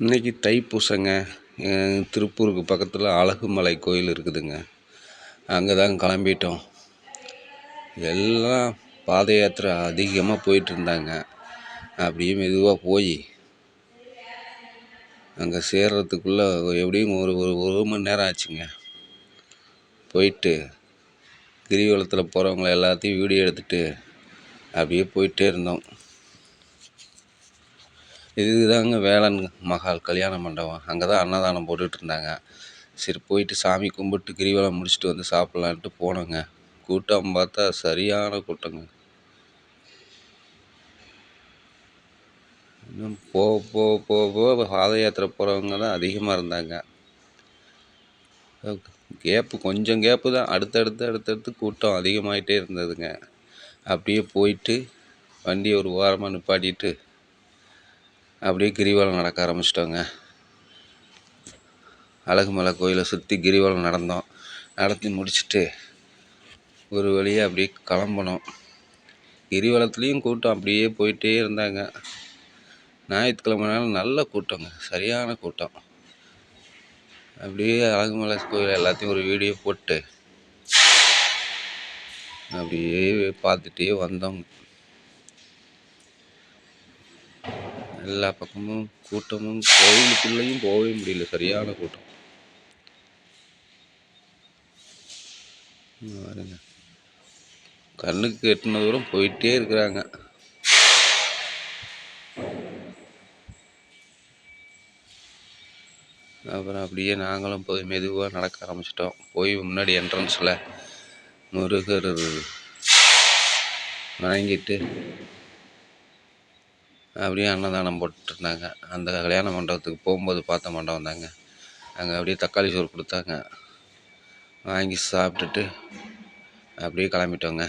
இன்றைக்கி தைப்பூசங்க. திருப்பூருக்கு பக்கத்தில் அழகுமலை கோயில் இருக்குதுங்க. அங்கே தான் கிளம்பிட்டோம். எல்லாம் பாத யாத்திரை அதிகமாக போயிட்டு இருந்தாங்க அப்படியே மெதுவாக போய் அங்கே சேர்றதுக்குள்ளே எப்படியும் ஒரு ஒரு ஒரு மணி நேரம் ஆச்சுங்க. போயிட்டு கிரிவலத்தில் போகிறவங்கள எல்லாத்தையும் வீடியோ எடுத்துகிட்டு அப்படியே போயிட்டே இருந்தோம். இதுதாங்க வேளாண் மகால் கல்யாண மண்டபம்? அங்கே தான் அன்னதானம் போட்டுட்டு இருந்தாங்க சரி போயிட்டு சாமி கும்பிட்டு கிரிவலம் முடிச்சுட்டு வந்து சாப்பிட்லான்ட்டு போனோங்க. கூட்டம் பார்த்தா சரியான கூட்டங்க. இன்னும் போக போக போக போக பாத யாத்திரை போகிறவங்க தான் அதிகமாக இருந்தாங்க. கேப்பு கொஞ்சம் கேப்பு தான். அடுத்தடுத்து அடுத்தடுத்து கூட்டம் அதிகமாகிட்டே இருந்ததுங்க. அப்படியே போயிட்டு வண்டியை ஒரு ஓரமாக நிப்பாட்டிட்டு அப்படியே கிரிவலம் நடக்க ஆரம்பிச்சிட்டோங்க. அழகுமலை கோயிலை சுற்றி கிரிவலம் நடந்தோம். நடத்தி முடிச்சுட்டு ஒரு வழியாக அப்படியே கிளம்புனோம் கிரிவலத்துலேயும் கூட்டம் அப்படியே போயிட்டே இருந்தாங்க. ஞாயிற்றுக்கிழமைனால நல்ல கூட்டங்க சரியான கூட்டம். அப்படியே அழகுமலை கோயில் எல்லாத்தையும் ஒரு வீடியோ போட்டு அப்படியே பார்த்துட்டே வந்தோம். எல்லா பக்கமும் கூட்டமும் கோவிலுக்குள்ளேயும் போகவே முடியல. சரியான கூட்டம். பாருங்க. கண்ணுக்கு எட்டின தூரம் போயிட்டே இருக்கிறாங்க. அப்புறம் அப்படியே நாங்களும் போய் மெதுவாக நடக்க ஆரம்பிச்சிட்டோம். போய் முன்னாடி என்ட்ரன்ஸில் முருகர் வாங்கிட்டு அப்படியே அன்னதானம் போட்டுருந்தாங்க. அந்த கல்யாண மண்டபத்துக்கு போகும்போது பார்த்த மண்டபம் தாங்க. அங்கே அப்படியே தக்காளி சோறு கொடுத்தாங்க. வாங்கி சாப்பிட்டுட்டு அப்படியே கிளம்பிட்டோங்க.